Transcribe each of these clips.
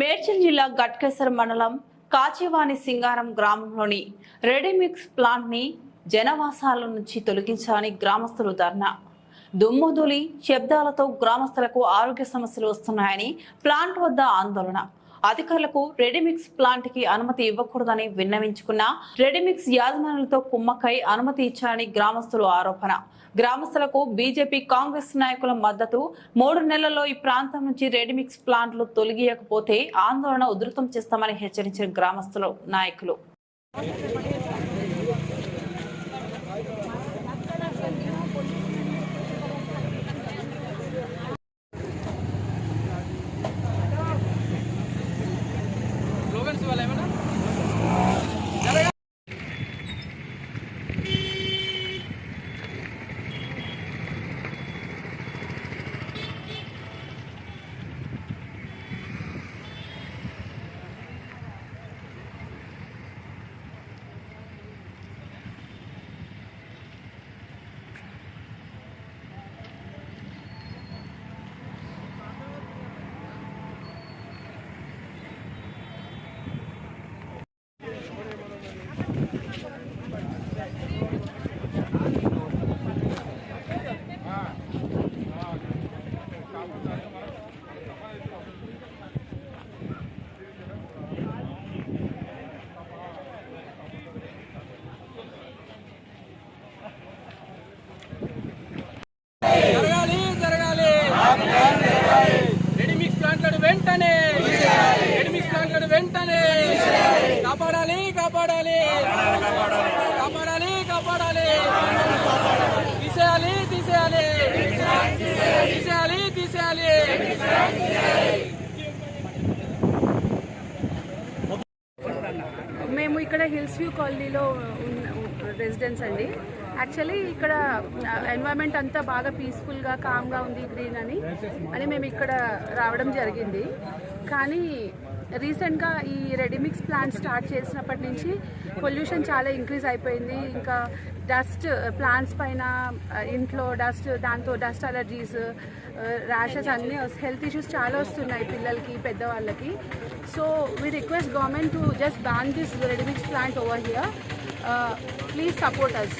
మేడ్చల్ జిల్లా గట్కేసర్ మండలం కాచివాని సింగారం గ్రామంలోని రెడీమిక్స్ ప్లాంట్ని జనవాసాల నుంచి తొలగించాలని గ్రామస్తులు ధర్నా. దుమ్ముదులి శబ్దాలతో గ్రామస్తులకు ఆరోగ్య సమస్యలు వస్తున్నాయని ప్లాంట్ వద్ద ఆందోళన. అధికారులకు రెడీమిక్స్ ప్లాంట్కి అనుమతి ఇవ్వకూడదని విన్నవించుకున్న రెడీమిక్స్ యాజమానులతో కుమ్మక్కై అనుమతి ఇచ్చారని గ్రామస్తులు ఆరోపణ. గ్రామస్తులకు బీజేపీ కాంగ్రెస్ నాయకుల మద్దతు మూడు నెలల్లో ఈ ప్రాంతం నుంచి రెడీమిక్స్ ప్లాంట్లు తొలగియకపోతే ఆందోళన ఉధృతం చేస్తామని హెచ్చరించిన గ్రామస్తులు నాయకులు. చేయాలి. మేము ఇక్కడ హిల్స్ వ్యూ కాలనీలో రెసిడెన్స్ అండి. యాక్చువల్లీ ఇక్కడ ఎన్వైరన్మెంట్ అంతా బాగా పీస్ఫుల్గా కామ్గా ఉంది గ్రీన్ అని. అని మేము ఇక్కడ రావడం జరిగింది. కానీ రీసెంట్గా ఈ రెడీమిక్స్ ప్లాంట్ స్టార్ట్ చేసినప్పటి నుంచి పొల్యూషన్ చాలా ఇంక్రీజ్ అయిపోయింది. ఇంకా డస్ట్ ప్లాంట్స్ uh, పైన uh, ఇంట్లో డస్ట్ దాంతో డస్ట్ అలర్జీస్ ర్యాషెస్ అన్నీ హెల్త్ ఇష్యూస్ చాలా వస్తున్నాయి పిల్లలకి పెద్దవాళ్ళకి. So we request government to just ban this ready mix plant over here please support us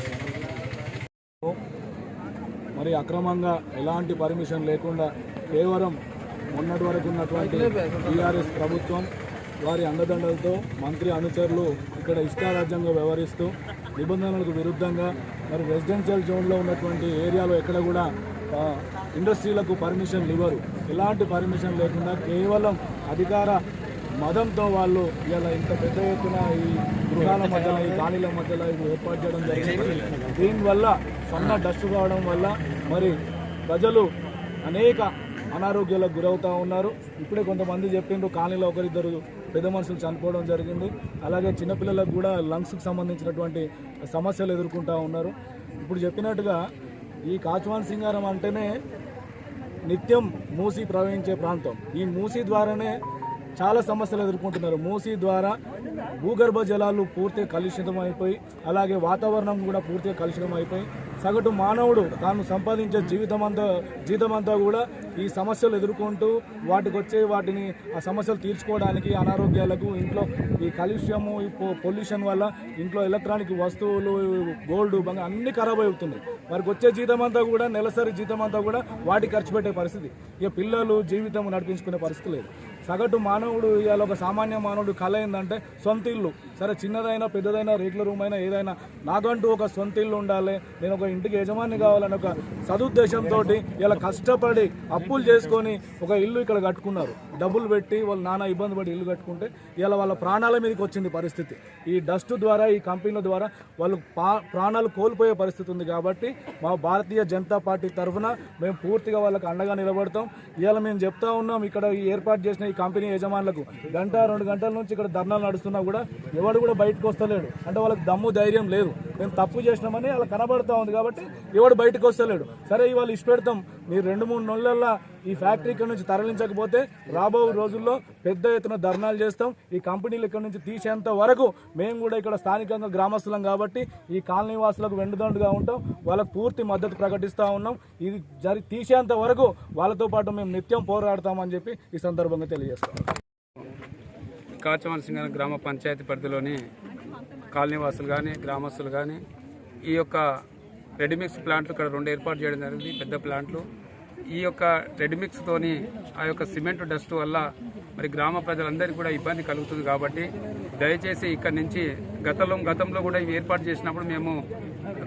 మరి అక్రమంగా ఎలాంటి పర్మిషన్ లేకుండా కేవలం మొన్నటి వరకు ఉన్నటువంటి టీఆర్ఎస్ ప్రభుత్వం వారి అండదండలతో మంత్రి అనుచరులు ఇక్కడ ఇష్టారాజ్యంగా వ్యవహరిస్తూ నిబంధనలకు విరుద్ధంగా మరి రెసిడెన్షియల్ జోన్లో ఉన్నటువంటి ఏరియాలో ఎక్కడ కూడా ఇండస్ట్రీలకు పర్మిషన్లు ఇవ్వరు. ఎలాంటి పర్మిషన్ లేకుండా కేవలం అధికార మదంతో వాళ్ళు ఇలా ఇంత పెద్ద ఎత్తున ఈ గృహాల మధ్యలో ఈ ఖాళీల మధ్యలో ఇది ఏర్పాటు చేయడం జరిగింది. దీనివల్ల సన్న డస్ట్ కావడం వల్ల మరి ప్రజలు అనేక అనారోగ్యాలకు గురవుతూ ఉన్నారు. ఇప్పుడే కొంతమంది చెప్పిండ్రు కాలనీలో ఒకరిద్దరు పెద్ద మనుషులు చనిపోవడం జరిగింది. అలాగే చిన్నపిల్లలకు కూడా లంగ్స్కి సంబంధించినటువంటి సమస్యలు ఎదుర్కొంటూ ఉన్నారు. ఇప్పుడు చెప్పినట్టుగా ఈ కాచువాన్ సింగారం అంటేనే నిత్యం మూసి ప్రవహించే ప్రాంతం. ఈ మూసి ద్వారానే చాలా సమస్యలు ఎదుర్కొంటున్నారు. మూసి ద్వారా భూగర్భ జలాలు పూర్తిగా కలుషితం అయిపోయి అలాగే వాతావరణం కూడా పూర్తిగా కలుషితం అయిపోయి సగటు మానవుడు తాను సంపాదించే జీవితం అంతా జీతం అంతా కూడా ఈ సమస్యలు ఎదుర్కొంటూ వాటికి వచ్చే వాటిని ఆ సమస్యలు తీర్చుకోవడానికి అనారోగ్యాలకు ఇంట్లో ఈ కాలుష్యము ఈ పొల్యూషన్ వల్ల ఇంట్లో ఎలక్ట్రానిక్ వస్తువులు గోల్డ్ బంగారు అన్ని ఖరాబ్ అవుతున్నాయి వారికి వచ్చే జీతం అంతా కూడా నెలసరి జీతం అంతా కూడా వాటికి ఖర్చు పెట్టే పరిస్థితి. ఇక పిల్లలు జీవితం నడిపించుకునే పరిస్థితి లేదు. సగటు మానవుడు ఇవాళ ఒక సామాన్య మానవుడు కళ ఏంటంటే సొంత ఇల్లు. సరే చిన్నదైనా పెద్దదైనా రేకుల రూమ్ అయినా ఏదైనా నాకంటూ ఒక సొంత ఇల్లు ఉండాలి. నేను ఒక ఇంటికి యజమాని కావాలని ఒక సదుద్దేశంతో ఇలా కష్టపడి అప్పులు చేసుకొని ఒక ఇల్లు ఇక్కడ కట్టుకున్నారు. డబ్బులు పెట్టి వాళ్ళు నానా ఇబ్బంది పడి ఇల్లు కట్టుకుంటే ఇలా వాళ్ళ ప్రాణాల మీదకి వచ్చింది పరిస్థితి. ఈ డస్ట్ ద్వారా ఈ కంపెనీల ద్వారా వాళ్ళు పా- ప్రాణాలు కోల్పోయే పరిస్థితి ఉంది కాబట్టి మా భారతీయ జనతా పార్టీ తరఫున మేము పూర్తిగా వాళ్ళకి అండగా నిలబడతాం. ఇవాళ మేము చెప్తా ఉన్నాం ఇక్కడ ఈ ఏర్పాటు చేసిన ఈ కంపెనీ యజమానులకు గంట రెండు గంటల నుంచి ఇక్కడ ధర్నాలు నడుస్తున్నా కూడా ఎవడు కూడా బయటకు వస్తలేడు. అంటే వాళ్ళకి దమ్ము ధైర్యం లేదు. మేము తప్పు చేసినామని అలా కనబడతా ఉంది కాబట్టి ఎవడు బయటకు వస్తలేడు. సరే ఇవాళ ఇష్ట పెడతాం. మీరు రెండు మూడు నెలల్లో ఈ ఫ్యాక్టరీ ఇక్కడ నుంచి తరలించకపోతే రాబో రోజుల్లో పెద్ద ఎత్తున ధర్నాలు చేస్తాం. ఈ కంపెనీలు ఇక్కడ నుంచి తీసేంత వరకు మేము కూడా ఇక్కడ స్థానికంగా గ్రామస్తులం కాబట్టి ఈ కాలనీ వాసులకు వెండుదండుగా ఉంటాం. వాళ్ళకు పూర్తి మద్దతు ప్రకటిస్తూ ఉన్నాం. ఇది జరి తీసేంత వరకు వాళ్ళతో పాటు మేము నిత్యం పోరాడతామని చెప్పి ఈ సందర్భంగా తెలియజేస్తాం. కాచవాన్ గ్రామ పంచాయతీ పరిధిలోని కాలనీవాసులు కానీ గ్రామస్తులు కానీ ఈ యొక్క రెడీమిక్స్ ప్లాంట్లు ఇక్కడ రెండు ఏర్పాటు చేయడం జరిగింది పెద్ద ప్లాంట్లు. ఈ యొక్క రెడీమిక్స్తోని ఆ యొక్క సిమెంట్ డస్ట్ వల్ల మరి గ్రామ ప్రజలందరికీ కూడా ఇబ్బంది కలుగుతుంది కాబట్టి దయచేసి ఇక్కడ నుంచి గతంలో గతంలో కూడా ఇవి ఏర్పాటు చేసినప్పుడు మేము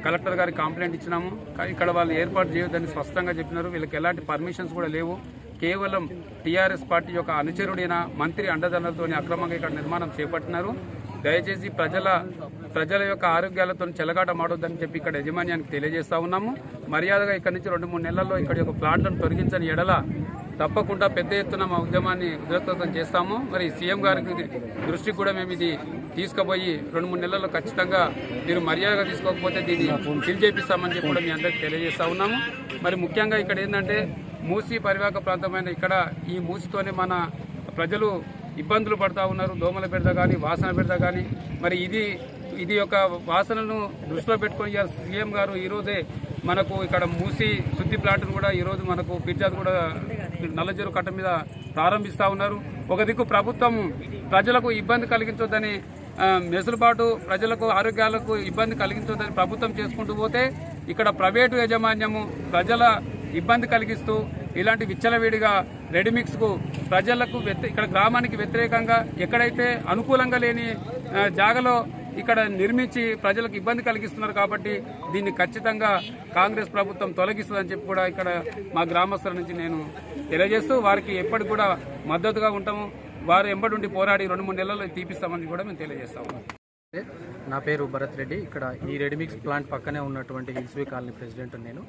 కలెక్టర్ గారికి కంప్లైంట్ ఇచ్చినాము. కానీ ఇక్కడ వాళ్ళు ఏర్పాటు చేయొద్దని స్పష్టంగా చెప్పినారు. వీళ్ళకి ఎలాంటి పర్మిషన్స్ కూడా లేవు. కేవలం టీఆర్ఎస్ పార్టీ యొక్క అనుచరుడైన మంత్రి అండదండలతో అక్రమంగా ఇక్కడ నిర్మాణం చేపట్టినారు. దయచేసి ప్రజల ప్రజల యొక్క ఆరోగ్యాలతో చెలగాట మాడొద్దని చెప్పి ఇక్కడ యజమాన్యానికి తెలియజేస్తా ఉన్నాము. మర్యాదగా ఇక్కడ నుంచి రెండు మూడు నెలల్లో ఇక్కడ యొక్క ప్లాట్లను తొలగించని ఎడల తప్పకుండా పెద్ద ఎత్తున మా ఉద్యమాన్ని ఉధృతం చేస్తాము. మరి సీఎం గారికి దృష్టికి కూడా మేము ఇది తీసుకుపోయి రెండు మూడు నెలల్లో ఖచ్చితంగా మీరు మర్యాదగా తీసుకోకపోతే దీన్ని ఫిల్ చేపిస్తామని చెప్పి కూడా మీ అందరికి తెలియజేస్తా ఉన్నాము. మరి ముఖ్యంగా ఇక్కడ ఏంటంటే మూసి పరివాహక ప్రాంతమైన ఇక్కడ ఈ మూసితోనే మన ప్రజలు ఇబ్బందులు పడతా ఉన్నారు. దోమల బెడద కానీ వాసన బెడద కానీ మరి ఇది ఇది యొక్క వాసనను దృష్టిలో పెట్టుకొని సీఎం గారు ఈరోజే మనకు ఇక్కడ మూసి శుద్ధి ప్లాంట్ను కూడా ఈరోజు మనకు పిర్జాద్ కూడా నల్లజరు కట్ట మీద ప్రారంభిస్తూ ఉన్నారు. ఒక దిక్కు ప్రభుత్వం ప్రజలకు ఇబ్బంది కలిగించొద్దని వెసులుబాటు మెసులుబాటు ప్రజలకు ఆరోగ్యాలకు ఇబ్బంది కలిగించొద్దని ప్రభుత్వం చేసుకుంటూ పోతే ఇక్కడ ప్రైవేటు యాజమాన్యము ప్రజల ఇబ్బంది కలిగిస్తూ ఇలాంటి విచ్చలవిడిగా రెడీమిక్స్కు ప్రజలకు ఇక్కడ గ్రామానికి వ్యతిరేకంగా ఎక్కడైతే అనుకూలంగా లేని జాగలో ఇక్కడ నిర్మించి ప్రజలకు ఇబ్బంది కలిగిస్తున్నారు కాబట్టి దీన్ని ఖచ్చితంగా కాంగ్రెస్ ప్రభుత్వం తొలగిస్తుందని చెప్పి కూడా ఇక్కడ మా గ్రామస్తుల నుంచి నేను తెలియజేస్తూ వారికి ఎప్పటికి కూడా మద్దతుగా ఉంటాము. వారు ఎంబడుండి పోరాడి రెండు మూడు నెలల్లో తీపిస్తామని కూడా మేము తెలియజేస్తాము నా పేరు భరత్ రెడ్డి. ఇక్కడ ఈ రెడీమిక్స్ ప్లాంట్ పక్కనే ఉన్నటువంటి హిల్స్వే కాలనీ ప్రెసిడెంట్ నేను.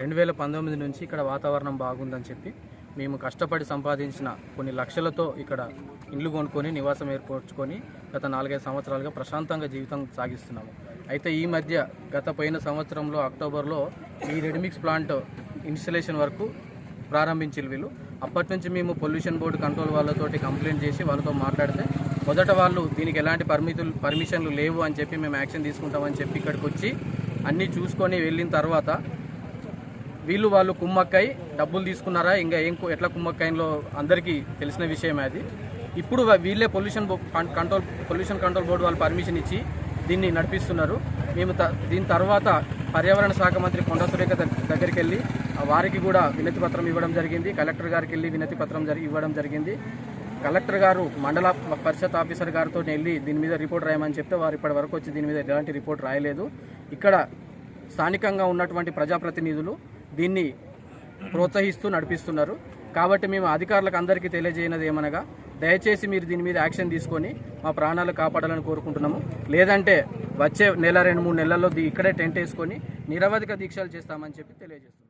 రెండు వేల పంతొమ్మిది నుంచి ఇక్కడ వాతావరణం బాగుందని చెప్పి మేము కష్టపడి సంపాదించిన కొన్ని లక్షలతో ఇక్కడ ఇండ్లు కొనుక్కొని నివాసం ఏర్పరచుకొని గత నాలుగైదు సంవత్సరాలుగా ప్రశాంతంగా జీవితం సాగిస్తున్నాము. అయితే ఈ మధ్య గత పోయిన సంవత్సరంలో అక్టోబర్లో ఈ రెడ్మిక్స్ ప్లాంట్ ఇన్స్టలేషన్ వరకు ప్రారంభించారు వీళ్ళు. అప్పటి నుంచి మేము పొల్యూషన్ బోర్డు కంట్రోల్ వాళ్ళతోటి కంప్లైంట్ చేసి వాళ్ళతో మాట్లాడితే మొదట వాళ్ళు దీనికి ఎలాంటి పర్మితులు పర్మిషన్లు లేవు అని చెప్పి మేము యాక్షన్ తీసుకుంటామని చెప్పి ఇక్కడికి వచ్చి అన్నీ చూసుకొని వెళ్ళిన తర్వాత వీళ్ళు వాళ్ళు కుమ్మక్కై డబ్బులు తీసుకున్నారా? ఇంకా ఏం ఎట్లా కుమ్మక్కైన్లో అందరికీ తెలిసిన విషయమే అది. ఇప్పుడు వీళ్ళే pollution control pollution control board వాళ్ళు పర్మిషన్ ఇచ్చి దీన్ని నడిపిస్తున్నారు. మేము త- దీని తర్వాత పర్యావరణ శాఖ మంత్రి కొండ సురేఖ దగ్గరికి వెళ్ళి వారికి కూడా వినతి పత్రం ఇవ్వడం జరిగింది. కలెక్టర్ గారికి వెళ్ళి వినతి పత్రం ఇవ్వడం జరిగింది. కలెక్టర్ గారు మండల పరిషత్ ఆఫీసర్ గారితో వెళ్ళి దీని మీద రిపోర్ట్ రాయమని చెప్తే వారు ఇప్పటి వరకు వచ్చి దీని మీద ఎలాంటి రిపోర్ట్ రాయలేదు. ఇక్కడ స్థానికంగా ఉన్నటువంటి ప్రజాప్రతినిధులు దీన్ని ప్రోత్సహిస్తూ నడిపిస్తున్నారు. కాబట్టి మేము అధికారులకు అందరికీ తెలియజేయనది ఏమనగా దయచేసి మీరు దీని మీద యాక్షన్ తీసుకొని మా ప్రాణాలు కాపాడాలని కోరుకుంటున్నాము. లేదంటే వచ్చే నెల రెండు మూడు నెలల్లో ఇక్కడే టెంట్ వేసుకొని నిరవధిక దీక్షలు చేస్తామని చెప్పి తెలియజేస్తున్నాం.